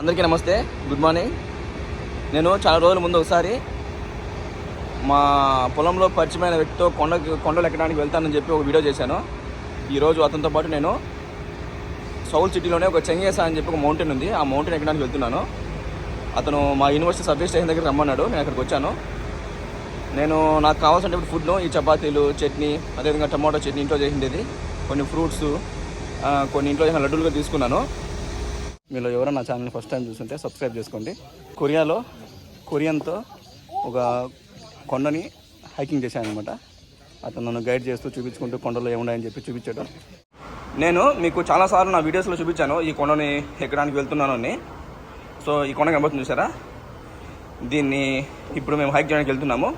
అందరికీ నమస్తే good morning. నేను చాలా రోజుల ముందు ఒకసారి మా పొలంలో పరిచయమైన వ్యక్తితో కొండ కొండలు ఎక్కడానికి వెళ్తానని చెప్పి ఒక వీడియో చేశాను. ఈరోజు అతనితో పాటు నేను సౌల్ సిటీలోనే ఒక చెంగేసా అని చెప్పి ఒక మౌంటైన్ ఉంది. ఆ మౌంటైన్ ఎక్కడానికి వెళ్తున్నాను. అతను మా యూనివర్సిటీ సబ్జెక్ట్ స్టేషన్ దగ్గర రమ్మన్నాడు. నేను అక్కడికి వచ్చాను. నేను నాకు కావాల్సినటువంటి ఫుడ్ను ఈ చపాతీలు చట్నీ అదేవిధంగా టమాటో చట్నీ ఇంట్లో చేసిండేది. కొన్ని ఫ్రూట్స్ కొన్ని ఇంట్లో చేసిన లడ్డూలుగా తీసుకున్నాను. మీలో ఎవరైనా నా ఛానల్ ఫస్ట్ టైం చూస్తుంటే సబ్స్క్రైబ్ చేసుకోండి. కొరియాలో కొరియన్తో ఒక కొండని హైకింగ్ చేశాను అనమాట అతను నన్ను గైడ్ చేస్తూ చూపించుకుంటూ కొండలో ఏమున్నాయని చెప్పి చూపించాడు. నేను మీకు చాలాసార్లు నా వీడియోస్లో చూపించాను ఈ కొండని ఎక్కడానికి వెళ్తున్నాను అని. సో ఈ కొండ కనబడుతుంది చూసారా? దీన్ని ఇప్పుడు మేము హైక్ చేయడానికి వెళ్తున్నాము.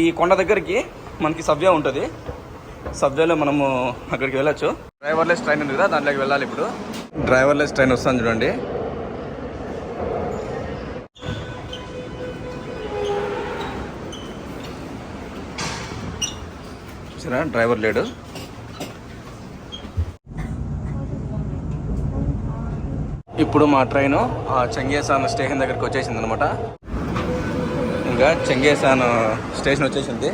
ఈ కొండ దగ్గరికి మనకి సబ్వే ఉంటుంది. సబ్వేలో మనము అక్కడికి వెళ్ళచ్చు. డ్రైవర్లెస్ ట్రైన్ ఉంది కదా దాంట్లోకి వెళ్ళాలి ఇప్పుడు. డ్రైవర్లెస్ ట్రైన్ వస్తాను చూడండి. చూసారా? డ్రైవర్ లేడు. ఇప్పుడు మా ట్రైన్ చెంగేసాన్ స్టేషన్ దగ్గరికి వచ్చేసింది అనమాట ఇంకా చెంగేసాన్ స్టేషన్ వచ్చేసింది.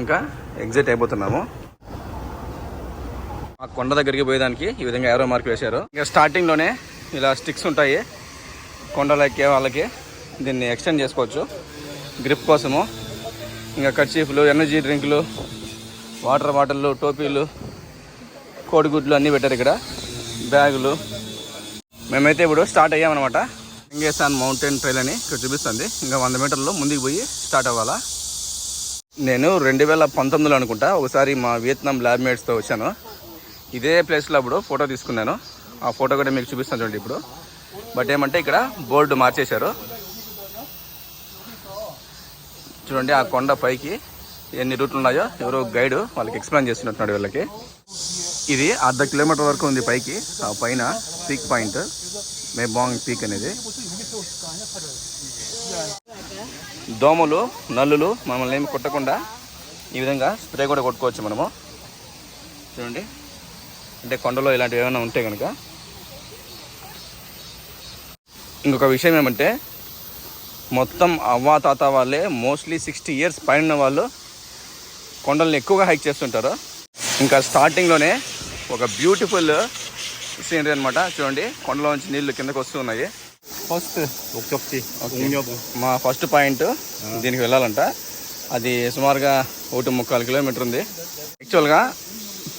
ఇంకా ఎగ్జిట్ అయిపోతున్నాము. ఆ కొండ దగ్గరికి పోయేదానికి ఈ విధంగా ఎవరో మార్క్ వేశారు. ఇంకా స్టార్టింగ్లోనే ఇలా స్టిక్స్ ఉంటాయి. కొండలకి వాళ్ళకి దీన్ని ఎక్స్టెండ్ చేసుకోవచ్చు. గ్రిప్ కోసము. ఇంకా కర్చీఫ్లు ఎనర్జీ డ్రింకులు వాటర్ బాటిళ్ళు టోపీలు కోడిగుడ్లు అన్నీ పెట్టారు ఇక్కడ. బ్యాగులు. మేమైతే ఇప్పుడు స్టార్ట్ అయ్యామన్నమాట. ఇంగేసాన్ మౌంటైన్ ట్రైల్ అని ఇక్కడ చూపిస్తుంది. ఇంకా వంద మీటర్లు ముందుకు పోయి స్టార్ట్ అవ్వాలా. నేను రెండు వేల పంతొమ్మిదిలో అనుకుంటా. ఒకసారి మా వియత్నాం ల్యాబ్మేట్స్తో వచ్చాను. ఇదే ప్లేస్లో అప్పుడు ఫోటో తీసుకున్నాను. ఆ ఫోటో కూడా మీకు చూపిస్తాను చూడండి ఇప్పుడు. బట్ ఏమంటే ఇక్కడ బోర్డు మార్చేశారు. చూడండి ఆ కొండ పైకి ఎన్ని రూట్లు ఉన్నాయో ఎవరో గైడ్ వాళ్ళకి ఎక్స్ప్లెయిన్ చేస్తున్నట్టున్నాడు వీళ్ళకి. ఇది అర్ధ కిలోమీటర్ వరకు ఉంది పైకి. ఆ పైన పీక్ పాయింట్ మేబాంగ్ పీక్ అనేది. దోమలు నల్లులు మనల్ని ఏమి కొట్టకుండా ఈ విధంగా స్ప్రే కూడా కొట్టుకోవచ్చు మనము. చూడండి. అంటే కొండలో ఇలాంటివి ఏమైనా ఉంటే కనుక ఇంకొక విషయం ఏమంటే మొత్తం అవ్వా తాత వాళ్ళే మోస్ట్లీ సిక్స్టీ ఇయర్స్ పైన వాళ్ళు కొండలను ఎక్కువగా హైక్ చేస్తుంటారు. ఇంకా స్టార్టింగ్లోనే ఒక బ్యూటిఫుల్ సీనరీ అనమాట చూడండి కొండలోంచి నీళ్ళు కిందకు వస్తున్నాయి ఫస్ట్ మా ఫస్ట్ పాయింట్ దీనికి వెళ్ళాలంట. అది సుమారుగా ఒకటి ముక్కాలు కిలోమీటర్ ఉంది. యాక్చువల్గా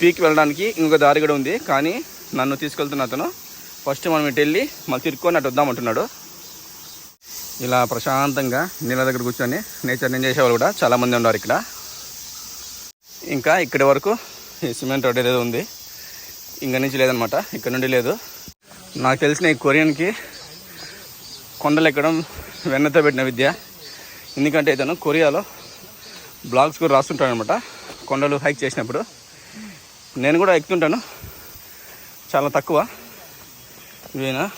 పీక్ వెళ్ళడానికి ఇంకొక దారి కూడా ఉంది. కానీ నన్ను తీసుకెళ్తున్న అతను ఫస్ట్ మనం ఇటు వెళ్ళి మళ్ళీ తిరుక్కొని అటు వద్దామంటున్నాడు ఇలా ప్రశాంతంగా నీళ్ళ దగ్గర కూర్చొని నేచర్ ఎంజాయ్ చేసేవాళ్ళు కూడా చాలామంది ఉన్నారు ఇక్కడ. ఇంకా ఇక్కడి వరకు ఈ సిమెంట్ రోడ్ ఏదో ఉంది. ఇంక నుంచి లేదనమాట ఇక్కడ నుండి లేదు. నాకు తెలిసిన ఈ కొరియన్కి కొండలు ఎక్కడం వెన్నతో పెట్టిన విద్య. ఎందుకంటే ఇతను కొరియాలో బ్లాగ్స్ కూడా రాస్తుంటాడనమాట కొండలు హైక్ చేసినప్పుడు. నేను కూడా ఎక్కుతుంటాను. చాలా తక్కువ. ఈయన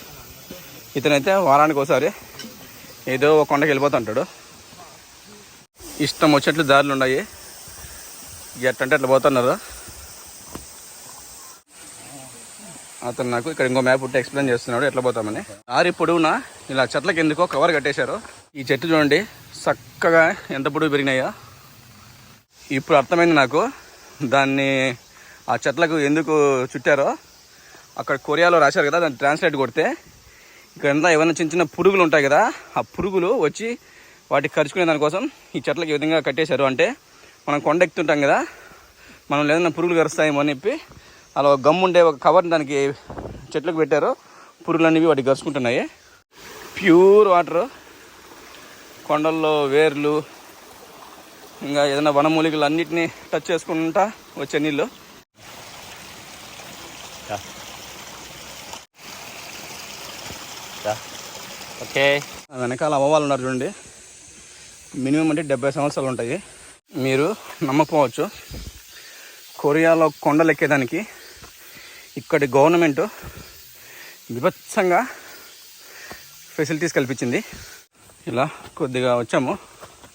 ఇతనైతే వారానికి ఒకసారి ఏదో ఒక కొండకి వెళ్ళిపోతుంటాడు ఇష్టం వచ్చేట్లు దారులు ఉన్నాయి. ఎట్టంటే అట్లా పోతున్నారు. అతను నాకు ఇక్కడ ఇంకో మ్యాప్ ఉంటే ఎక్స్ప్లెయిన్ చేస్తున్నాడు ఎట్లా పోతామని. ఆరి పొడవునా ఇలా చెట్లకి ఎందుకో కవర్ కట్టేశారు. ఈ చెట్టు చూడండి చక్కగా ఎంత పొడవు పెరిగినాయో. ఇప్పుడు అర్థమైంది నాకు. దాన్ని ఆ చెట్లకు ఎందుకు చుట్టారో అక్కడ కొరియాలో రాశారు కదా దాన్ని ట్రాన్స్లేట్ కొడితే. ఇక్కడ ఎంత ఏమైనా చిన్న చిన్న పురుగులు ఉంటాయి కదా ఆ పురుగులు వచ్చి వాటికి ఖర్చుకునే దానికోసం ఈ చెట్లకి ఈ విధంగా కట్టేశారు అంటే మనం కొండ ఎక్కుతుంటాం కదా మనం ఏదైనా పురుగులు కరుస్తాయేమో అని చెప్పి అలా ఒక గమ్ ఉండే ఒక కవర్ దానికి చెట్లకు పెట్టారు. పురుగులు అనేవి వాటికి కరుచుకుంటున్నాయి. Pure water. కొండల్లో వేర్లు ఇంకా ఏదైనా వనమూలికలు అన్నిటినీ టచ్ చేసుకుంటా వచ్చే నీళ్ళు. ఓకే వెనకాల అవ్వాలి ఉన్నారు చూడండి. మినిమం అంటే డెబ్బై సంవత్సరాలు ఉంటాయి. మీరు నమ్మకపోవచ్చు. కొరియాలో కొండలు ఎక్కేదానికి ఇక్కడి గవర్నమెంట్ విభత్సంగా ఫెసిలిటీస్ కల్పించింది. ఇలా కొద్దిగా వచ్చాము.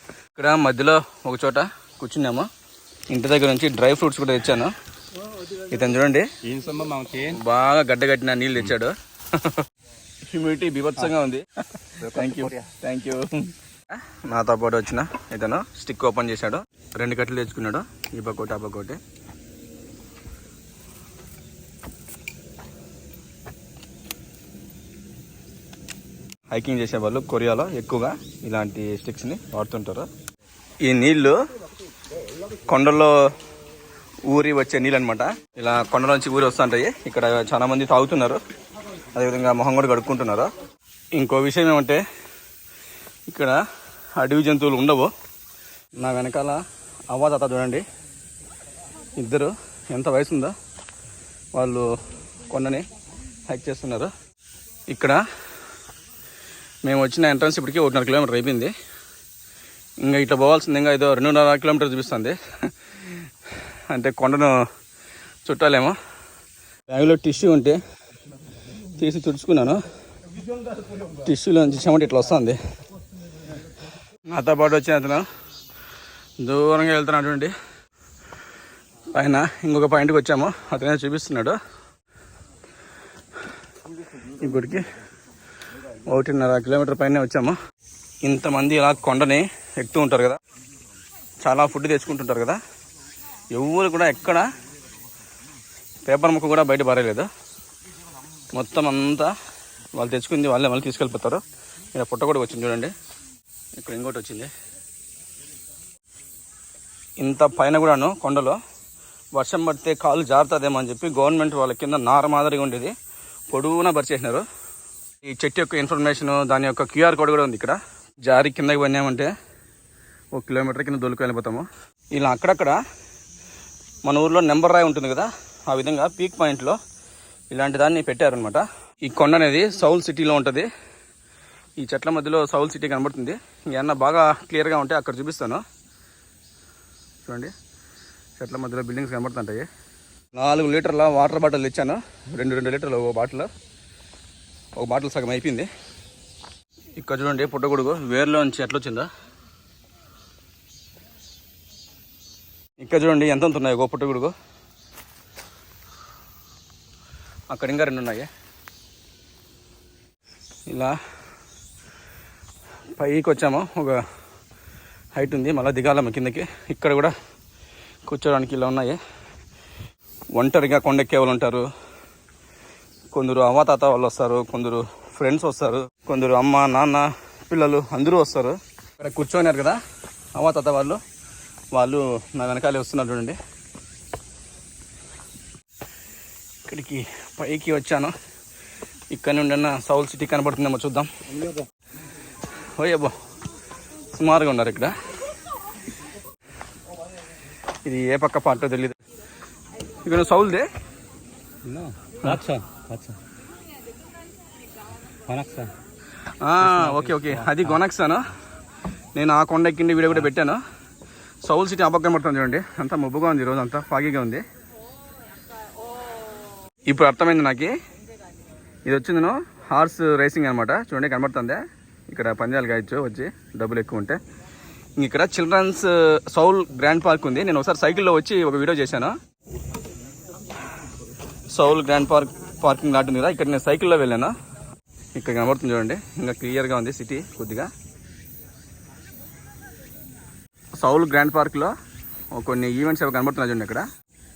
ఇక్కడ మధ్యలో ఒక చోట కూర్చున్నాము. ఇంటి దగ్గర నుంచి డ్రై ఫ్రూట్స్ కూడా తెచ్చాను. ఇతను చూడండి. బాగా గడ్డ కట్టిన నీళ్ళు తెచ్చాడు. హ్యూమిడిటీ బీభత్సంగా ఉంది. థ్యాంక్ యూ థ్యాంక్ యూ నాతో పాటు వచ్చిన ఇతను స్టిక్ ఓపెన్ చేశాడు. రెండు కట్టలు తెచ్చుకున్నాడు. ఈ పక్కోటి ఆ పక్కోటి. హైకింగ్ చేసే వాళ్ళు కొరియాలో ఎక్కువగా ఇలాంటి స్టిక్స్ని వాడుతుంటారు. ఈ నీళ్ళు కొండల్లో ఊరి వచ్చే నీళ్ళు అనమాట ఇలా కొండల నుంచి ఊరి వస్తుంటాయి. ఇక్కడ చాలా మంది తాగుతున్నారు. అదేవిధంగా మొహం కూడా కడుక్కుంటున్నారు. ఇంకో విషయం ఏమంటే ఇక్కడ అడవి జంతువులు ఉండవు. నా వెనకాల అవ్వ తాత చూడండి. ఇద్దరు ఎంత వయసు ఉందో వాళ్ళు కొండని హైక్ చేస్తున్నారు. ఇక్కడ మేము వచ్చిన ఎంట్రన్స్ ఇప్పటికి ఒకటిన్నర కిలోమీటర్ అయిపోయింది. ఇంకా ఇట్లా పోవాల్సింది ఇంకా ఏదో రెండున్నర కిలోమీటర్ చూపిస్తుంది. అంటే కొండను చుట్టాలేమో. బ్యాగ్లో టిష్యూ ఉంటే తీసి తుడుచుకున్నాను. టిష్యూలోంచి చెమట ఇట్లా వస్తుంది. నాతో పాటు వచ్చిన అతను దూరంగా వెళ్తున్నటువంటి పైన ఇంకొక పాయింట్కి వచ్చాము. అతనే చూపిస్తున్నాడు. ఇప్పటికి ఒకటిన్నర కిలోమీటర్ పైన వచ్చాము. ఇంతమంది ఇలా కొండని ఎక్కుతూ ఉంటారు కదా. చాలా ఫుడ్ తెచ్చుకుంటుంటారు కదా. ఎవరు కూడా ఎక్కడ పేపర్ ముక్క కూడా బయట పారలేదు మొత్తం అంతా వాళ్ళు తెచ్చుకుంది వాళ్ళే మళ్ళీ తీసుకెళ్ళిపోతారు. ఇక్కడ పుట్ట కూడా వచ్చింది చూడండి. ఇక్కడ ఇంకోటి వచ్చింది. ఇంత పైన కూడాను కొండలో వర్షం పడితే కాలు జారుతుందేమో అని చెప్పి గవర్నమెంట్ వాళ్ళ కింద నార మాదిరిగా ఉండేది. పొడవునా పరిచేసినారు. ఈ చెట్టు యొక్క ఇన్ఫర్మేషన్ దాని యొక్క క్యూఆర్ కోడ్ కూడా ఉంది ఇక్కడ. జారి కిందకి పోయినామంటే ఒక కిలోమీటర్ కింద దొలుకు వెళ్ళిపోతాము. ఇలా అక్కడక్కడ మన ఊర్లో నెంబర్ రాయి ఉంటుంది కదా ఆ విధంగా పీక్ పాయింట్లో ఇలాంటి దాన్ని పెట్టారనమాట ఈ కొండ అనేది సౌల్ సిటీలో ఉంటుంది. ఈ చెట్ల మధ్యలో సౌల్ సిటీ కనబడుతుంది. ఇంకేమన్నా బాగా క్లియర్గా ఉంటే అక్కడ చూపిస్తాను. చూడండి. చెట్ల మధ్యలో బిల్డింగ్స్ కనబడుతుంటాయి. నాలుగు లీటర్ల వాటర్ బాటిల్ ఇచ్చాను. రెండు రెండు లీటర్లు ఒక బాటిల్ ఒక బాటిల్ సగం అయిపోయింది. ఇక్కడ చూడండి పుట్టగొడుగు వేర్లో నుంచి ఎట్లా వచ్చిందా ఇక్కడ చూడండి ఎంత ఉన్నాయి ఒక పుట్టగొడుగు అక్కడ ఇంకా రెండు ఉన్నాయి ఇలా పైకి వచ్చాము ఒక హైట్ ఉంది మళ్ళీ దిగాలమ్మ కిందకి. ఇక్కడ కూడా కూర్చోడానికి ఇలా ఉన్నాయి. ఒంటరిగా కొండెక్కే వాళ్ళు ఉంటారు. కొందరు అమ్మ తాత వాళ్ళు వస్తారు కొందరు ఫ్రెండ్స్ వస్తారు కొందరు అమ్మ నాన్న పిల్లలు అందరూ వస్తారు. ఇక్కడ కూర్చోనారు కదా అవ్వాతాత వాళ్ళు. వాళ్ళు నా వెనకాలే వస్తున్నారు చూడండి. ఇక్కడికి పైకి వచ్చాను. ఇక్కడ నుండి అన్న సౌల్ సిటీ కనబడుతుందేమో చూద్దాం. ఓయబ్బో సుమారుగా ఉన్నారు ఇక్కడ. ఇది ఏ పక్క పాటో తెలియదు ఇక్కడ సౌల్దే? Okay okay. అది గొనక్సాను నేను ఆ కొండ ఎక్కిండి వీడియో కూడా పెట్టాను. సౌల్ సిటీ ఆ పడుతుంది చూడండి. అంతా మబ్బుగా ఉంది ఈరోజు అంతా ఫాగీగా ఉంది. ఇప్పుడు అర్థమైంది నాకు. ఇది వచ్చింది హార్స్ రేసింగ్ అనమాట చూడండి కనబడుతుంది. ఇక్కడ పందాలు కాయచ్చు వచ్చి డబ్బులు ఎక్కువ ఉంటే. ఇక్కడ చిల్డ్రన్స్ సౌల్ గ్రాండ్ పార్క్ ఉంది. నేను ఒకసారి సైకిల్లో వచ్చి ఒక వీడియో చేశాను. Seoul grand park parking lot ఉంది కదా ఇక్కడ నేను సైకిల్లో వెళ్ళాను. ఇక్కడ కనబడుతుంది చూడండి. ఇంకా క్లియర్గా ఉంది సిటీ కొద్దిగా. సౌల్ గ్రాండ్ పార్క్లో కొన్ని ఈవెంట్స్ అవి కనబడుతున్నాయి చూడండి ఇక్కడ.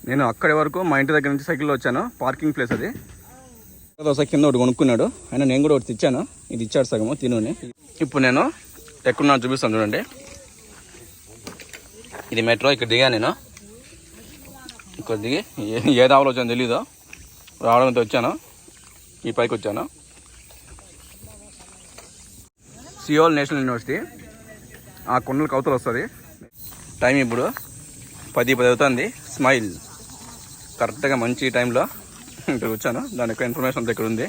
నేను అక్కడి వరకు మా ఇంటి దగ్గర నుంచి సైకిల్లో వచ్చాను. పార్కింగ్ ప్లేస్ అది. దోశ కింద ఒకటి కొనుక్కున్నాడు. అయినా నేను కూడా ఒకటి తెచ్చాను. ఇది ఇచ్చాడు సగము తినుని. ఇప్పుడు నేను ఎక్కడున్నా చూపిస్తాను చూడండి. ఇది మెట్రో ఇక్కడ దిగా నేను. ఇక్కడ దిగి ఏ- ఏ దావలో వచ్చాను తెలీదు. రావడంతో వచ్చాను. ఈ పైకి వచ్చాను. Seoul national university. ఆ కొండలకు అవతల వస్తుంది. టైం ఇప్పుడు పది పది అవుతుంది. స్మైల్. కరెక్ట్గా మంచి టైంలో ఇక్కడ వచ్చాను దాని యొక్క ఇన్ఫర్మేషన్ అంతా ఇక్కడ ఉంది.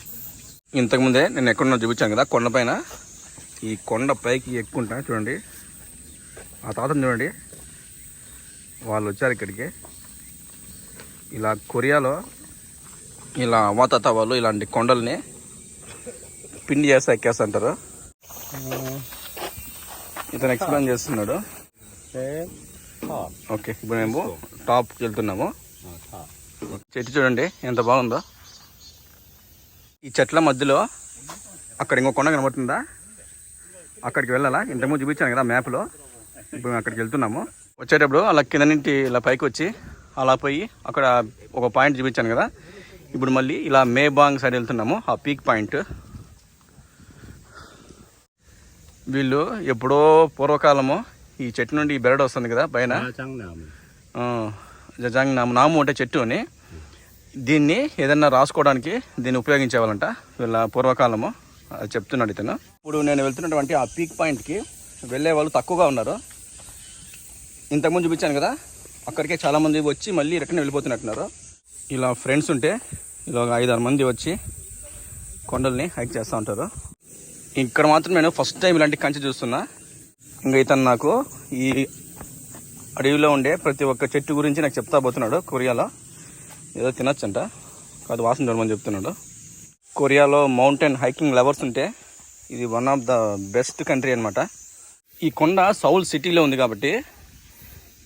ఇంతకుముందే నేను ఎక్కడున్నా చూపించాను కదా కొండపైన ఈ కొండ పైకి ఎక్కుంటా చూడండి. ఆ తాతను చూడండి. వాళ్ళు వచ్చారు ఇక్కడికి. ఇలా కొరియాలో ఇలా అవాతాత వాళ్ళు ఇలాంటి కొండల్ని పిండి చేస్తే ఎక్కేస్తుంటారు ఇతను ఎక్స్ప్లెయిన్ చేస్తున్నాడు. ఓకే ఇప్పుడు మేము టాప్కి వెళ్తున్నాము. చెట్టు చూడండి ఎంత బాగుందో. ఈ చెట్ల మధ్యలో అక్కడ ఇంకో కొండ కనబడుతుందా? అక్కడికి వెళ్ళాలా? ఇంతకుముందు చూపించాను కదా మ్యాప్లో. ఇప్పుడు మేము అక్కడికి వెళ్తున్నాము. వచ్చేటప్పుడు అలా కింద నుండి ఇలా పైకి వచ్చి అలా పోయి అక్కడ ఒక పాయింట్ చూపించాను కదా. ఇప్పుడు మళ్ళీ ఇలా మేబాంగ్ సైడ్ వెళ్తున్నాము ఆ పీక్ పాయింట్. వీళ్ళు ఎప్పుడో పూర్వకాలము ఈ చెట్టు నుండి ఈ బెరడు వస్తుంది కదా పైన? జజాంగ్ నాము నాము అంటే చెట్టు అని. దీన్ని ఏదన్నా రాసుకోవడానికి దీన్ని ఉపయోగించేవాలంట వీళ్ళ పూర్వకాలము. అది చెప్తున్నాడు ఇతను. ఇప్పుడు నేను వెళ్తున్నటువంటి ఆ పీక్ పాయింట్కి వెళ్ళే వాళ్ళు తక్కువగా ఉన్నారు. ఇంతకుముందు చూపించాను కదా అక్కడికే చాలామంది వచ్చి మళ్ళీ రిటర్న్ వెళ్ళిపోతున్నట్టున్నారు. ఇలా ఫ్రెండ్స్ ఉంటే ఇలా ఒక ఐదారు మంది వచ్చి కొండల్ని హైక్ చేస్తూ ఉంటారు. ఇక్కడ మాత్రం నేను ఫస్ట్ టైం ఇలాంటి కంచి చూస్తున్నా. ఇంకా ఇతను నాకు ఈ అడవిలో ఉండే ప్రతి ఒక్క చెట్టు గురించి నాకు చెప్తా పోతున్నాడు కొరియాలో. ఏదో తినొచ్చంట. కాదు వాసన చూడమని చెప్తున్నాడు. కొరియాలో మౌంటైన్ హైకింగ్ లవర్స్ ఉంటే ఇది one of the best country అనమాట ఈ కొండ సౌల్ సిటీలో ఉంది కాబట్టి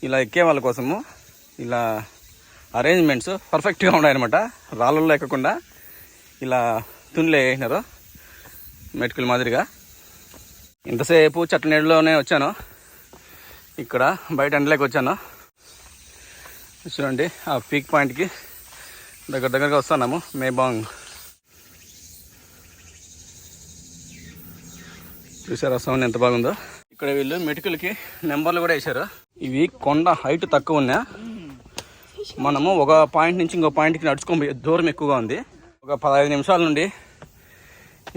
ఇలా ఎక్కే వాళ్ళ కోసము ఇలా అరేంజ్మెంట్స్ పర్ఫెక్ట్గా ఉన్నాయన్నమాట. రాళ్ళల్లో ఎక్కకుండా ఇలా తునిలే వేసినారు. మెటుకుల మాదిరిగా. ఇంతసేపు చెట్ల నీళ్ళలోనే వచ్చాను. ఇక్కడ బయట ఎండలోకి వచ్చాను. చూడండి ఆ పీక్ పాయింట్కి దగ్గర దగ్గరగా వస్తున్నాము. మేబాంగ్ చూసారా సౌండ్ ఎంత బాగుందో? ఇక్కడ వీళ్ళు మెటుకులకి నెంబర్లు కూడా వేశారు. ఇవి కొండ హైట్ తక్కువ ఉన్నా మనము ఒక పాయింట్ నుంచి ఇంకో పాయింట్కి నడుచుకొని దూరం ఎక్కువగా ఉంది. ఒక పదహైదు నిమిషాల నుండి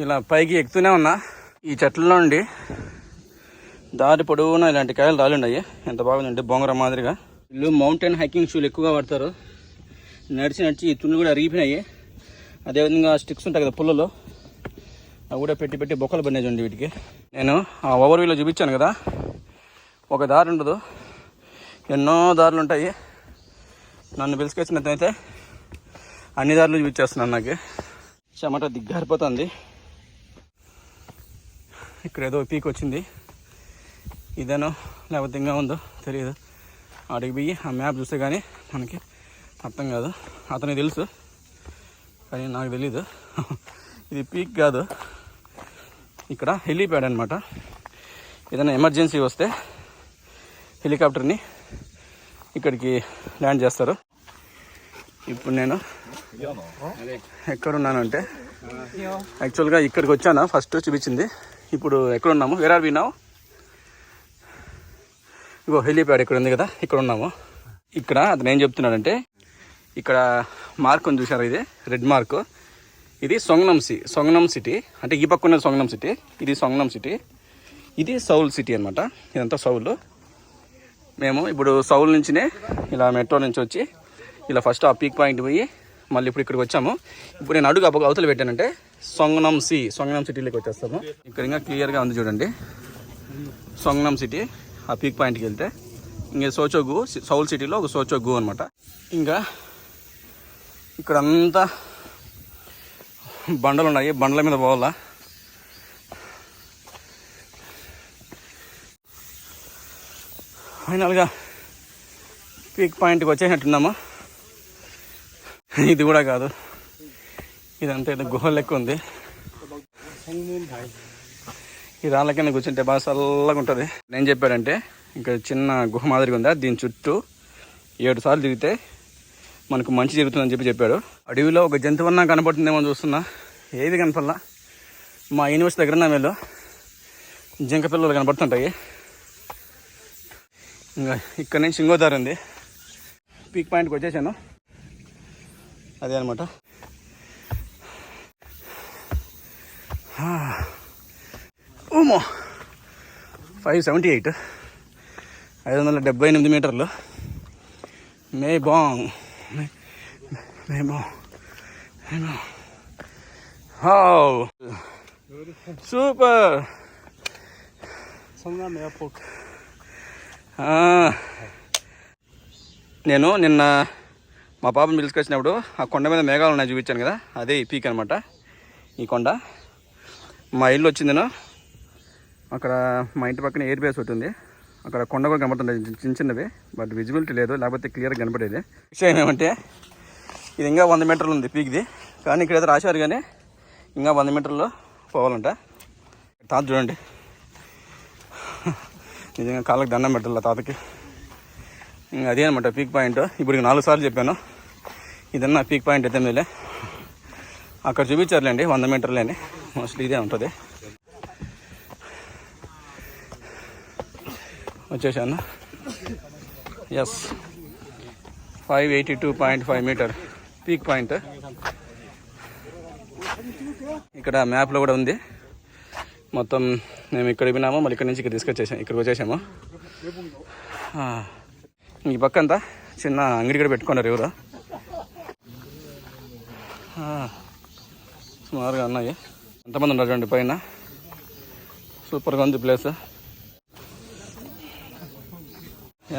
ఇలా పైకి ఎక్కుతూనే ఉన్నా. ఈ చెట్ల నుండి దారి పొడవునా ఇలాంటి కాయలు రాలుండాయి ఎంత బాగుందండి బొంగర మాదిరిగా. వీళ్ళు మౌంటైన్ హైకింగ్ షూలు ఎక్కువగా వాడతారు. నడిచి నడిచి ఈ తుండ్లు కూడా అరిగిపోయినాయి. అదేవిధంగా స్టిక్స్ ఉంటాయి కదా పుల్లలో. అవి కూడా పెట్టి పెట్టి బొక్కలు పడినాయి వీటికి. నేను ఆ ఓవర్ వీలో చూపించాను కదా. ఒక దారి ఉండదు. ఎన్నో దారులు ఉంటాయి. నన్ను పిలుచుకొచ్చినట్టయితే అన్ని దారులు చూపించేస్తున్నాను నాకు. చెమట దిగ్గారిపోతుంది. ఇక్కడ ఏదో పీక్ వచ్చింది ఇదేనో లేకపోతే ఇంకా ఉందో తెలియదు అడిగి పోయి ఆ మ్యాప్ చూస్తే కానీ మనకి అర్థం కాదు. అతనికి తెలుసు. కానీ నాకు తెలీదు. ఇది పీక్ కాదు. ఇక్కడ హెలీప్యాడ్ అనమాట ఏదైనా ఎమర్జెన్సీ వస్తే హెలికాప్టర్ని ఇక్కడికి ల్యాండ్ చేస్తారు. ఇప్పుడు నేను ఎక్కడున్నానంటే యాక్చువల్గా ఇక్కడికి వచ్చాను? ఫస్ట్ చూపించింది. ఇప్పుడు ఎక్కడున్నాము? వేర్ ఆర్ వి ఇగో హెలీప్యాడ్ ఇక్కడ ఉంది కదా ఇక్కడ ఉన్నాము. ఇక్కడ అతను ఏం చెప్తున్నాడంటే ఇక్కడ మార్క్ ఉంది చూసారు ఇది? రెడ్ మార్క్ ఇది సొంగనం సి సొంగనం సిటీ అంటే ఈ పక్క ఉన్నది సొంగనం సిటీ ఇది సొంగనం సిటీ ఇది సౌల్ సిటీ అనమాట ఇదంతా సౌల్ మేము ఇప్పుడు సౌల్ నుంచినే ఇలా మెట్రో నుంచి వచ్చి ఇలా ఫస్ట్ ఆ పీక్ పాయింట్ పోయి మళ్ళీ ఇప్పుడు ఇక్కడికి వచ్చాము. ఇప్పుడు నేను అడుగు అవతలు పెట్టానంటే సొంగనం సి సొంగనం సిటీలోకి వచ్చేస్తాము. ఇక్కడ ఇంకా క్లియర్గా ఉంది చూడండి. సొంగనం సిటీ ఆ పీక్ పాయింట్కి వెళ్తే. ఇంకా సోచోగు సౌల్ సిటీలో ఒక సోచోగు అనమాట ఇంకా ఇక్కడ అంతా బండలు ఉన్నాయి. బండల మీద పోవాలా? ఫైనల్గా పీక్ పాయింట్కి వచ్చేసినట్టున్నాము? ఇది కూడా కాదు. ఇదంతా ఏదో గుహ లెక్క ఉంది. ఈ రాళ్ళ కింద కూర్చుంటే బాగా చల్లగా ఉంటుంది. నేను చెప్పాడంటే ఇంకా చిన్న గుహ మాదిరిగా ఉందా? దీని చుట్టూ ఏడు సార్లు తిరిగితే మనకు మంచి జరుగుతుందని చెప్పి చెప్పాడు. అడవిలో ఒక జంతువు జంతువున్నా కనపడుతుందేమో చూస్తున్నా. ఏది కనపడలా? మా యూనివర్సిటీ దగ్గర మేలు జింక పిల్లలు కనపడుతుంటాయి. ఇంకా ఇక్కడ నుంచి ఇంకో ఉంది. పీక్ పాయింట్కి వచ్చేసాను. అదే అనమాట ఓమో ఫైవ్ సెవెంటీ ఎయిట్ ఐదు వందల డెబ్బై ఎనిమిది మీటర్లు. మే బాంగ్ మే బాంగ్ How? నేను నిన్న మా పాపను పిలుచుకొచ్చినప్పుడు ఆ కొండ మీద మేఘాలు ఉన్నాయి చూపించాను కదా అదే ఈ పీక్ అనమాట ఈ కొండ. మా ఇల్లు వచ్చిందినా అక్కడ మా ఇంటి పక్కన ఎయిర్ బేస్ ఒకటి ఉంది. అక్కడ కొండ కూడా కనబడుతుంది. చిన్న చిన్నవి. బట్ విజిబిలిటీ లేదు. లేకపోతే క్లియర్గా కనపడేది. విషయం ఏమంటే ఇది ఇంకా వంద మీటర్లు ఉంది పీక్ది. కానీ ఇక్కడ ఏదో రాశారు కానీ ఇంకా వంద మీటర్లు పోవాలంట. తాత చూడండి. నిజంగా కాళ్ళకి దండం పెట్టాలి తాతకి? ఇంకా అదే అనమాట పీక్ పాయింట్ ఇప్పుడు నాలుగు సార్లు చెప్పాను. ఇదన్నా పీక్ పాయింట్ అయితే మీలే. అక్కడ చూపించారులేండి వంద మీటర్లేని మోస్ట్లీ ఇదే ఉంటుంది. వచ్చేసాను? Yes five eighty two point five meter peak point ఇక్కడ మ్యాప్లో కూడా ఉంది. మొత్తం మేము ఇక్కడ విన్నాము మళ్ళీ ఇక్కడ నుంచి ఇక్కడ తీసుకొచ్చేసాము ఇక్కడికి వచ్చేసాము. ఈ పక్క అంతా చిన్న అంగడి కూడా పెట్టుకున్నారు ఎవరు. సుమారుగా ఉన్నాయి. ఎంతమంది ఉన్నారు చూడండి పైన? సూపర్గా ఉంది ప్లేస్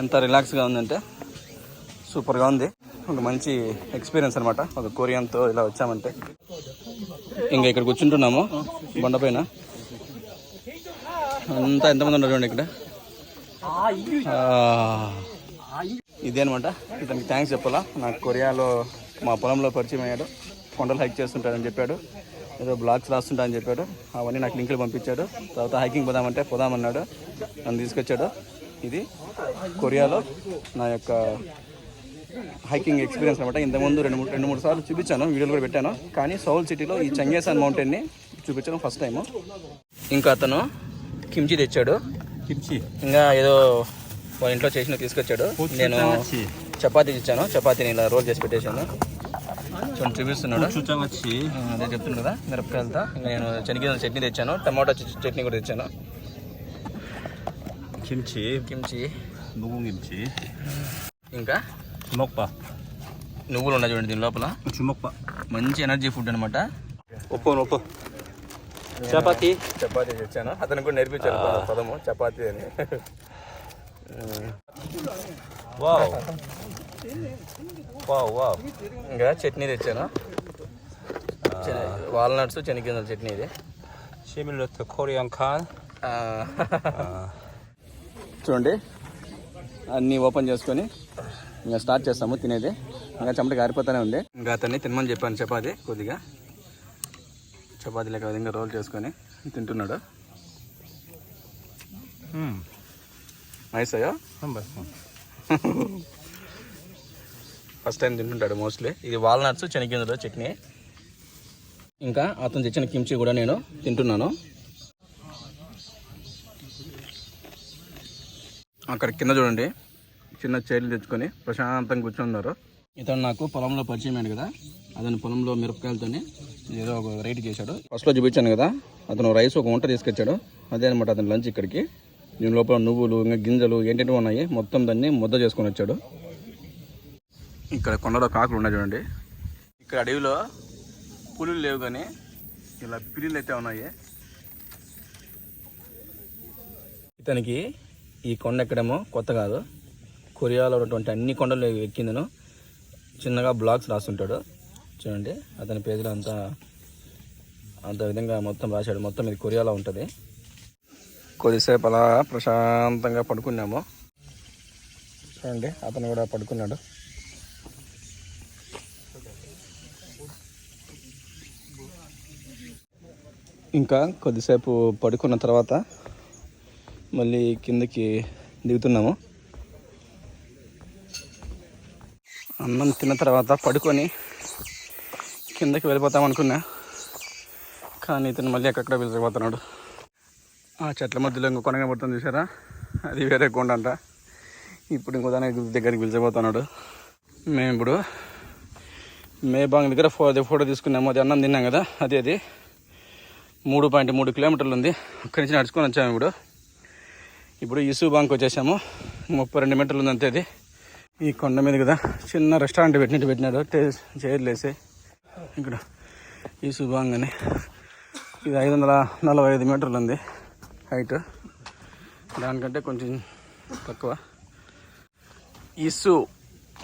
ఎంత రిలాక్స్గా ఉందంటే సూపర్గా ఉంది. ఒక మంచి ఎక్స్పీరియన్స్ అనమాట ఒక కొరియన్తో ఇలా వచ్చామంటే. ఇంకా ఇక్కడ కూర్చుంటున్నాము బండపైన అంతా ఎంతమంది ఉన్నారు చూడండి ఇక్కడ? ఇదే అనమాట ఇతనికి థ్యాంక్స్ చెప్పాలా? నాకు కొరియాలో మా పొలంలో పరిచయం అయ్యాడు. కొండలు హైక్ చేస్తుంటాడని చెప్పాడు. ఏదో బ్లాగ్స్ రాస్తుంటా అని చెప్పాడు. అవన్నీ నాకు లింకులు పంపించాడు. తర్వాత హైకింగ్ పోదామంటే పోదామన్నాడు. నన్ను తీసుకొచ్చాడు. ఇది కొరియాలో నా యొక్క హైకింగ్ ఎక్స్పీరియన్స్ అనమాట ఇంతకుముందు రెండు మూడు రెండు మూడు సార్లు చూపించాను. వీడియోలు కూడా పెట్టాను. కానీ సౌల్ సిటీలో ఈ చంగేసాన్ మౌంటైన్ని చూపించాను ఫస్ట్ టైము. ఇంకా అతను కిమ్చి తెచ్చాడు. కిమ్చి? ఇంకా ఏదో వాళ్ళ ఇంట్లో చేసిన తీసుకొచ్చాడు. నేను చపాతీ ఇచ్చాను చపాతీని ఇలా రోల్ చేసి పెట్టేశాను. చూడండి చూపిస్తున్నాడు? అదే చెప్తుంది కదా మిరపకాయలతో. నేను శనగలు చట్నీ తెచ్చాను టమాటో చట్నీ కూడా తెచ్చాను. కిమ్చి. కిమ్చి. నువ్వు కిమ్చి. ఇంకా? చుమక్ప నువ్వులు ఉన్నాయి చూడండి దీని లోపల. చుమక్ప మంచి ఎనర్జీ ఫుడ్ అనమాట ఒప్పు ఒప్పు. చపాతి. చపాతి తెచ్చాను. అతను కూడా నేర్పించాను పదము చపాతి అని. వావ్. Wow wow. ఇంకా చట్నీ తెచ్చాను? వాల్నట్స్ చెనిగింజల చట్నీ ఇది. సిమిలర్ కోరియం ఖాన్ చూడండి. అన్నీ ఓపెన్ చేసుకొని ఇంకా స్టార్ట్ చేస్తాము తినేది. ఇంకా చెమట గారిపోతానే ఉంది. ఇంకా అతన్ని తినమని చెప్పాను చపాతి కొద్దిగా. చపాతి లేక విధంగా రోల్ చేసుకొని తింటున్నాడు. నైస్ అయ్యా? ఫస్ట్ టైం తింటుంటాడు మోస్ట్లీ. ఇది వాల్నట్స్ చెనిగింజలు చట్నీ. ఇంకా అతను తెచ్చిన కిమ్చి కూడా నేను తింటున్నాను. అక్కడ కింద చూడండి. చిన్న చైర్లు తెచ్చుకొని ప్రశాంతంగా కూర్చున్నారు. ఇతను నాకు పొలంలో పరిచయం కదా. అతను పొలంలో మిరపకాయలతో ఏదో ఒక వెరైటీ చేశాడు. ఫస్ట్లో చూపించాను కదా. అతను రైస్ ఒక వంట తీసుకొచ్చాడు. అదే అనమాట అతను లంచ్ ఇక్కడికి. దీని లోపల నువ్వులు ఇంకా గింజలు ఏంటంటే ఉన్నాయి. మొత్తం దాన్ని ముద్ద చేసుకొని వచ్చాడు. ఇక్కడ కొండలో కాకులు ఉన్నాయి చూడండి. ఇక్కడ అడవిలో పులులు లేవు కానీ ఇలా పిల్లులు అయితే ఉన్నాయి. ఇతనికి ఈ కొండ ఎక్కడేమో కొత్త కాదు. కొరియాలో ఉన్నటువంటి అన్ని కొండలు ఎక్కిందను. చిన్నగా బ్లాగ్స్ రాస్తుంటాడు చూడండి అతని పేజీలో అంతా అంత విధంగా మొత్తం రాశాడు. మొత్తం ఇది కొరియాలో ఉంటుంది. కొద్దిసేపు అలా ప్రశాంతంగా పడుకున్నాము. చూడండి అతను కూడా పడుకున్నాడు. ఇంకా కొద్దిసేపు పడుకున్న తర్వాత మళ్ళీ కిందకి దిగుతున్నాము. అన్నం తిన్న తర్వాత పడుకొని కిందకి వెళ్ళిపోతాం అనుకున్నా. కానీ ఇతను మళ్ళీ ఎక్కడ వెళ్ళిపోతున్నాడు. ఆ చెట్ల మధ్యలో ఇంకో కొన కనబడుతుంది చూసారా? అది వేరే కొండ అంట. ఇప్పుడు ఇంకో దాని దగ్గరికి పిలిచిపోతున్నాడు మేము ఇప్పుడు మేబాంగ్ దగ్గర ఫో ఫోటో తీసుకున్నాము. అది అన్నం తిన్నాం కదా? అది అది. మూడు పాయింట్ మూడు కిలోమీటర్లు ఉంది. అక్కడి నుంచి నడుచుకొని వచ్చాము ఇప్పుడు. ఇప్పుడు ఇసు బాంక్ వచ్చేసాము. ముప్పై రెండు మీటర్లు ఉంది అంతేది ఈ కొండ మీద కదా చిన్న రెస్టారెంట్ పెట్టినట్టు పెట్టినాడు టే చైర్లు వేసి ఇక్కడ ఇసు బాంగ్ అని. ఇది ఐదు వందల నలభై ఐదు మీటర్లు ఉంది హైట్. దానికంటే కొంచెం తక్కువ. ఇసు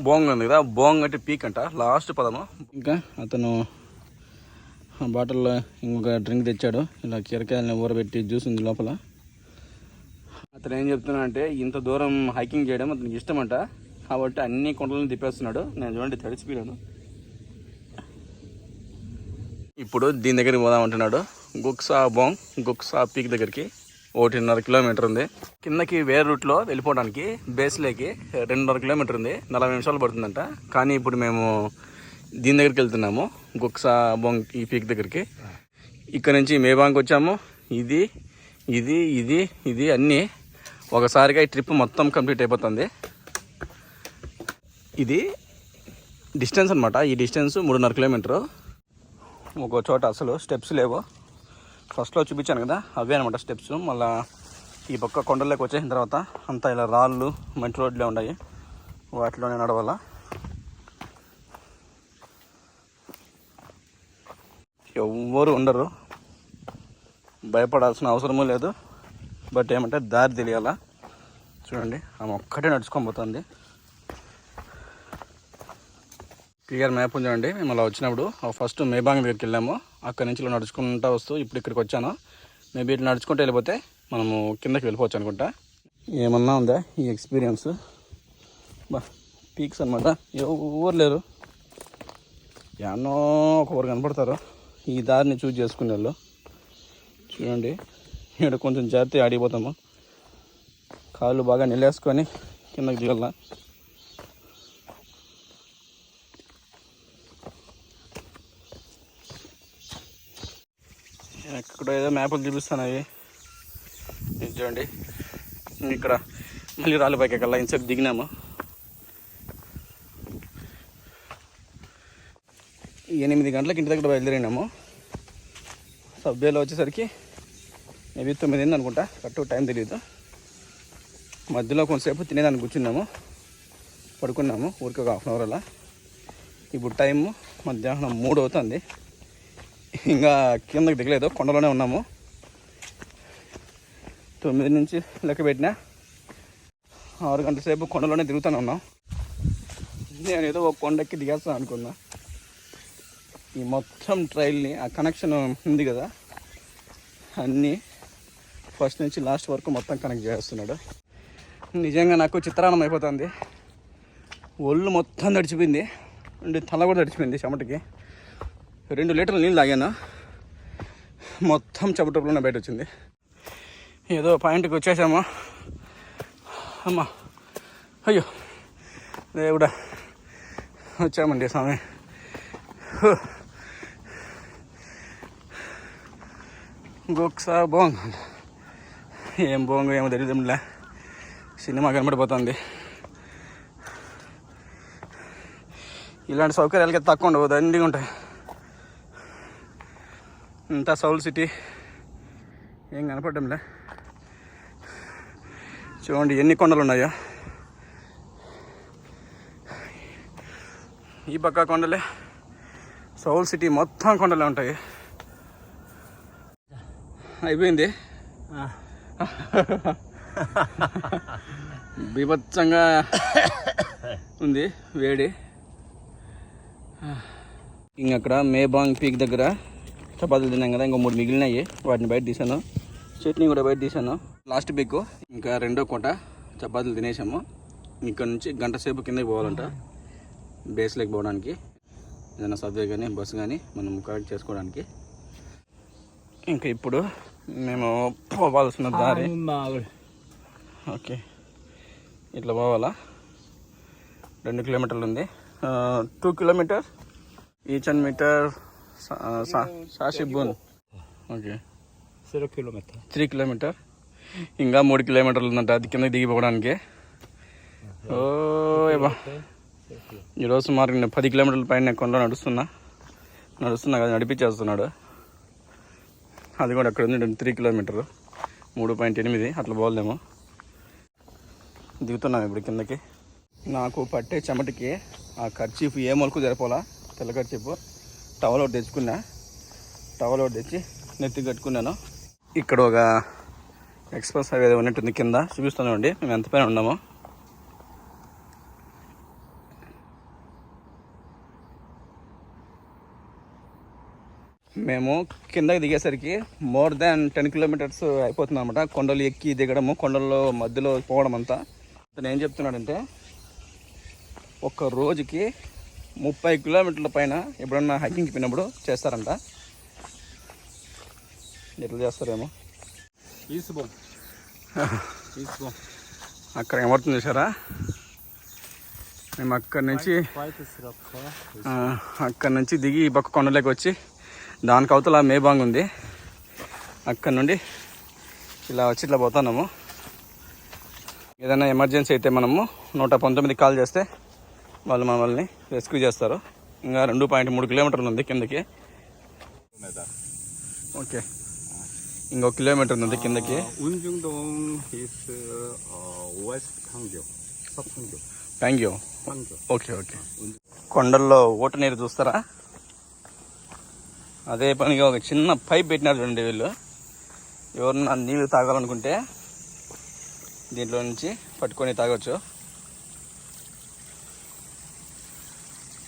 బోంగ్ ఉంది కదా. బోంగ్ అంటే పీక్ అంట. లాస్ట్ పదము. ఇంకా అతను ఆ బాటిల్లో ఇంకొక డ్రింక్ తెచ్చాడు. ఇలా కీరకాయలని ఊరబెట్టి జ్యూస్ ఉంది లోపల. అతను ఏం చెప్తున్నా అంటే ఇంత దూరం హైకింగ్ చేయడం అతనికి ఇష్టమంట. కాబట్టి అన్ని కొండలను తిప్పేస్తున్నాడు. నేను చూడండి తడిచిపోయాను ఇప్పుడు దీని దగ్గరికి పోదాం అంటున్నాడు. గుక్సా బోంగ్ గుక్సా పీక్ దగ్గరికి. ఒకటిన్నర కిలోమీటర్ ఉంది. కిందకి వేరే రూట్లో వెళ్ళిపోవడానికి బేస్లోకి రెండున్నర కిలోమీటర్ ఉంది. నలభై నిమిషాలు పడుతుందంట. కానీ ఇప్పుడు మేము దీని దగ్గరికి వెళ్తున్నాము. గుక్సా బొంగ్ ఈ పీక్ దగ్గరికి. ఇక్కడ నుంచి మేబాంగ్ వచ్చాము. ఇది ఇది ఇది ఇది అన్నీ ఒకసారిగా ఈ ట్రిప్ మొత్తం కంప్లీట్ అయిపోతుంది. ఇది డిస్టెన్స్ అనమాట ఈ డిస్టెన్స్ మూడున్నర కిలోమీటరు. ఒక చోట అసలు స్టెప్స్ లేవు. ఫస్ట్లో చూపించాను కదా అవే అనమాట స్టెప్స్. మళ్ళా ఈ పక్క కొండలోకి వచ్చేసిన తర్వాత అంతా ఇలా రాళ్ళు మంచి రోడ్లే ఉన్నాయి. వాటిలోనే నడవాలా. ఎవ్వరు ఉండరు. భయపడాల్సిన అవసరమూ లేదు. బట్ ఏమంటే దారి తెలియాలా? చూడండి ఆమె ఒక్కటే నడుచుకొని పోతుంది. క్లియర్ మ్యాప్ ఉంది చూడండి మేము అలా వచ్చినప్పుడు ఫస్ట్ మేబాంగ్ దగ్గరికి వెళ్ళాము. అక్కడి నుంచి ఇలా నడుచుకుంటా వస్తూ ఇప్పుడు ఇక్కడికి వచ్చాను. మేబీ ఇట్లా నడుచుకుంటూ వెళ్ళిపోతే మనము కిందకి వెళ్ళిపోవచ్చు అనుకుంటా. ఏమన్నా ఉందా ఈ ఎక్స్పీరియన్స్? బా పీక్స్ అనమాట ఎవరు లేరు. ఎన్నో ఒకరు కనపడతారు. ఈ దారిని చూజ్ చేసుకునే వాళ్ళు. చూడండి ఇక్కడ కొంచెం జాగ్రత్త ఆడిపోతాము. కాళ్ళు బాగా నిలేసుకొని కిందకి దిగాల ఇక్కడ ఏదో మ్యాప్లు చూపిస్తాను అవి. చూడండి. ఇక్కడ మళ్ళీ రాళ్ళు పైకి ఎక్కడ ఇంతసేపు దిగినాము. ఎనిమిది గంటలకు ఇంటి దగ్గర బయలుదేరినాము. సబ్వేలో వచ్చేసరికి మేబీ తొమ్మిది అనుకుంటా కరెక్ట్ టైం తెలియదు మధ్యలో కొంతసేపు తినేదానికి కూర్చున్నాము. పడుకున్నాము ఊరికి ఒక హాఫ్ అన్ అవర్ అలా. ఇప్పుడు టైం మధ్యాహ్నం మూడు అవుతుంది. ఇంకా కిందకి దిగలేదు కొండలోనే ఉన్నాము. తొమ్మిది నుంచి లెక్క పెట్టిన ఆరు గంటల సేపు కొండలోనే తిరుగుతూనే ఉన్నాం. నేను ఏదో ఒక కొండకి దిగేస్తాను అనుకున్నా. ఈ మొత్తం ట్రైల్ని ఆ కనెక్షన్ ఉంది కదా? అన్నీ ఫస్ట్ నుంచి లాస్ట్ వరకు మొత్తం కనెక్ట్ చేస్తున్నాడు. నిజంగా నాకు చిత్రాన్నం అయిపోతుంది. ఒళ్ళు మొత్తం తడిచిపోయింది. అండ్ తల కూడా తడిచిపోయింది చెమటకి. రెండు లీటర్లు నీళ్ళు తాగాను. మొత్తం చెమటలోనే బయట వచ్చింది. ఏదో పాయింట్కి వచ్చేసాము. అమ్మా. అయ్యో. దేవుడా. వచ్చామండి స్వామి. హూ. బోంగ్ ఏం బోంగ్ ఏమో తెలియదులే సినిమా కనబడిపోతుంది. ఇలాంటి సౌకర్యాలకి తక్కువ ఉండవు దండిగా ఉంటాయి. ఇంత సౌల్ సిటీ ఏం కనపడడంలే చూడండి ఎన్ని కొండలు ఉన్నాయో. ఈ పక్క కొండలే. సౌల్ సిటీ మొత్తం కొండలే ఉంటాయి. అయిపోయింది. బీభత్సంగా ఉంది వేడి. ఇంకక్కడ మేబాంగ్ పీక్ దగ్గర చపాతీలు తిన్నాం కదా ఇంకో మూడు మిగిలినాయి. వాటిని బయట తీసాను. చట్నీ కూడా బయట తీసాను. లాస్ట్ పీక్ ఇంకా రెండో కోట చపాతీలు తినేసాము. ఇక్కడ నుంచి గంట సేపు కిందకి పోవాలంట బేస్లోకి పోవడానికి. ఏదైనా సబ్వే కానీ బస్సు కానీ మనం కలెక్ట్ చేసుకోవడానికి. ఇంకా ఇప్పుడు మేము పోవాల్సిన దారి. ఓకే. ఇట్లా పోవాలా? రెండు కిలోమీటర్లు ఉంది. Two kilometer each and meter సాషిబూన్ okay. Zero kilometer three kilometer ఇంకా మూడు కిలోమీటర్లు ఉందంట. అది కింద దిగిపోవడానికి. ఓ ఈరోజు సుమారు పది కిలోమీటర్ల పైన కొండ నడుస్తున్నా. నడుస్తున్నా కదా నడిపించేస్తున్నాడు. అది కూడా అక్కడ ఉంది త్రీ కిలోమీటర్ మూడు పాయింట్ ఎనిమిది అట్లా పోలేము దిగుతున్నాం ఇప్పుడు కిందకి. నాకు పట్టే చెమటకి ఆ ఖర్చీఫ్ ఏ మొలకు జరిపోలా తెల్ల ఖర్చీఫ్ టవల్ ఒకటి తెచ్చుకున్నా. టవల్ ఒకటి తెచ్చి నెత్తి కట్టుకున్నాను. ఇక్కడ ఒక ఎక్స్ప్రెస్ హైవే ఉన్నట్టుంది కింద. చూపిస్తున్నామండి మేము ఎంత పైన ఉన్నామో. మేము కిందకి దిగేసరికి మోర్ దాన్ టెన్ కిలోమీటర్స్ అయిపోతుంది అనమాట కొండలు ఎక్కి దిగడము కొండల్లో మధ్యలో పోవడం అంతా. అతను ఏం చెప్తున్నాడంటే ఒక రోజుకి ముప్పై కిలోమీటర్ల పైన ఎప్పుడన్నా హైకింగ్కి పోయినప్పుడు చేస్తారంట. ఎట్లా చేస్తారేమో. తీసుకో తీసుకో అక్కడ ఏమవుతుంది చూసారా మేము అక్కడి నుంచి అక్కడి నుంచి దిగి ఈ పక్క కొండలోకి వచ్చి దానికి అవతల మేబాంగ్ ఉంది. అక్కడ నుండి ఇలా వచ్చి ఇట్లా పోతున్నాము. ఏదైనా ఎమర్జెన్సీ అయితే మనము నూట పంతొమ్మిది కాల్ చేస్తే వాళ్ళు మమ్మల్ని రెస్క్యూ చేస్తారు. ఇంకా రెండు పాయింట్ మూడు కిలోమీటర్లు ఉంది కిందకి. ఓకే. ఇంకో కిలోమీటర్ ఉంది కిందకి. Thank you okay okay. కొండల్లో ఓట నీరు చూస్తారా? అదే పనిగా ఒక చిన్న పైప్ పెట్టినారు చూడండి వీళ్ళు. ఎవరన్నా నీళ్ళు తాగాలనుకుంటే దీంట్లో నుంచి పట్టుకొని తాగొచ్చు.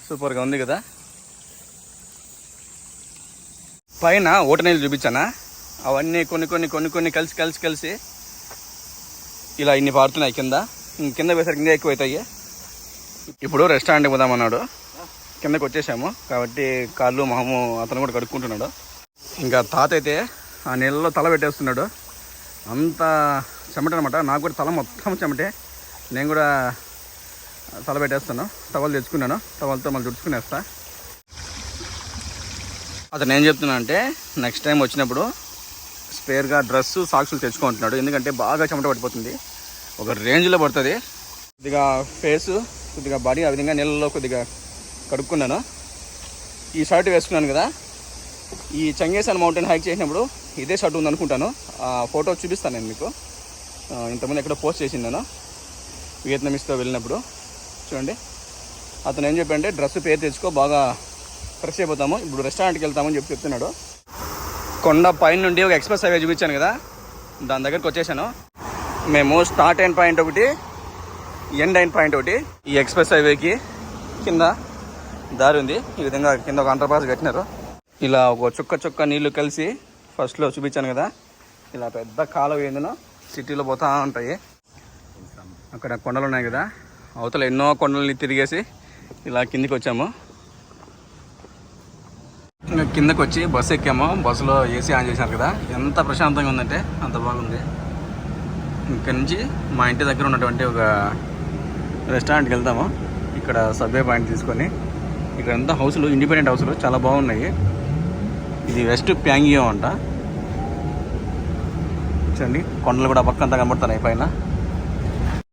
సూపర్గా ఉంది కదా. పైన ఓట నీళ్ళు చూపించానా? అవన్నీ కొన్ని కొన్ని కొన్ని కొన్ని కలిసి కలిసి కలిసి ఇలా ఇన్ని పారుతున్నాయి కింద. ఇంక కింద వేసరికి ఇంకా ఎక్కువ అవుతాయి ఇప్పుడు రెస్టారెంట్కి పోదామన్నాడు. కిందకి వచ్చేసాము. కాబట్టి కాళ్ళు మొహము అతను కూడా కడుక్కుంటున్నాడు. ఇంకా తాత అయితే ఆ నీళ్ళలో తల పెట్టేస్తున్నాడు. అంత చెమట అనమాట నాకు కూడా తల మొత్తం చెమటే. నేను కూడా తల పెట్టేస్తాను. టవల్ తెచ్చుకున్నాను. టవల్తో మళ్ళీ తుడుచుకునేస్తా. అతను ఏం చెప్తున్నా అంటే నెక్స్ట్ టైం వచ్చినప్పుడు స్పేర్గా డ్రెస్ సాక్సులు తెచ్చుకుంటున్నాడు. ఎందుకంటే బాగా చెమట పడిపోతుంది. ఒక రేంజ్లో పడుతుంది. కొద్దిగా ఫేసు కొద్దిగా బాడీ ఆ విధంగా నీళ్ళలో కొద్దిగా కడుక్కున్నాను. ఈ షర్ట్ వేసుకున్నాను కదా. ఈ చంగేసాన్ మౌంటైన్ హైక్ చేసినప్పుడు ఇదే షర్ట్ ఉంది అనుకుంటాను ఆ ఫోటో చూపిస్తాను నేను మీకు. ఇంతకుముందు ఎక్కడో పోస్ట్ చేసింది నేను. వియత్నమీస్తో వెళ్ళినప్పుడు. చూడండి. అతను ఏం చెప్పంటే డ్రెస్ పేరు తెచ్చుకో బాగా ఫ్రెష్ అయిపోతాము. ఇప్పుడు రెస్టారెంట్కి వెళ్తామని చెప్పి చెప్తున్నాడు. కొండ పైన నుండి ఒక ఎక్స్ప్రెస్ హైవే చూపించాను కదా. దాని దగ్గరకు వచ్చేసాను. మేము స్టార్ట్ అయిన పాయింట్ ఒకటి ఎండ్ అయిన పాయింట్ ఒకటి ఈ ఎక్స్ప్రెస్ హైవేకి కింద దారి ఉంది. ఈ విధంగా కింద ఒక అండర్ పాస్ కట్టినారు. ఇలా ఒక చుక్క చుక్క నీళ్ళు కలిసి ఫస్ట్లో చూపించాను కదా. ఇలా పెద్ద కాలువ ఏందనో సిటీలో పోతా ఉంటాయి. అక్కడ కొండలు ఉన్నాయి కదా. అవతల ఎన్నో కొండలని తిరిగేసి ఇలా కిందికి వచ్చాము. ఇంకా కిందకు వచ్చి బస్సు ఎక్కాము. బస్సులో ఏసీ ఆన్ చేశారు కదా. ఎంత ప్రశాంతంగా ఉందంటే అంత బాగుంది. ఇక్కడ నుంచి మా ఇంటి దగ్గర ఉన్నటువంటి ఒక రెస్టారెంట్కి వెళ్తాము. ఇక్కడ సబ్వే పాయింట్ తీసుకొని ఇక్కడ అంతా హౌసులు ఇండిపెండెంట్ హౌసులు చాలా బాగున్నాయి. ఇది వెస్ట్ ప్యాంగియో అంట. చూడండి కొండలు కూడా పక్కంతా కనబడుతున్నాయి పైన.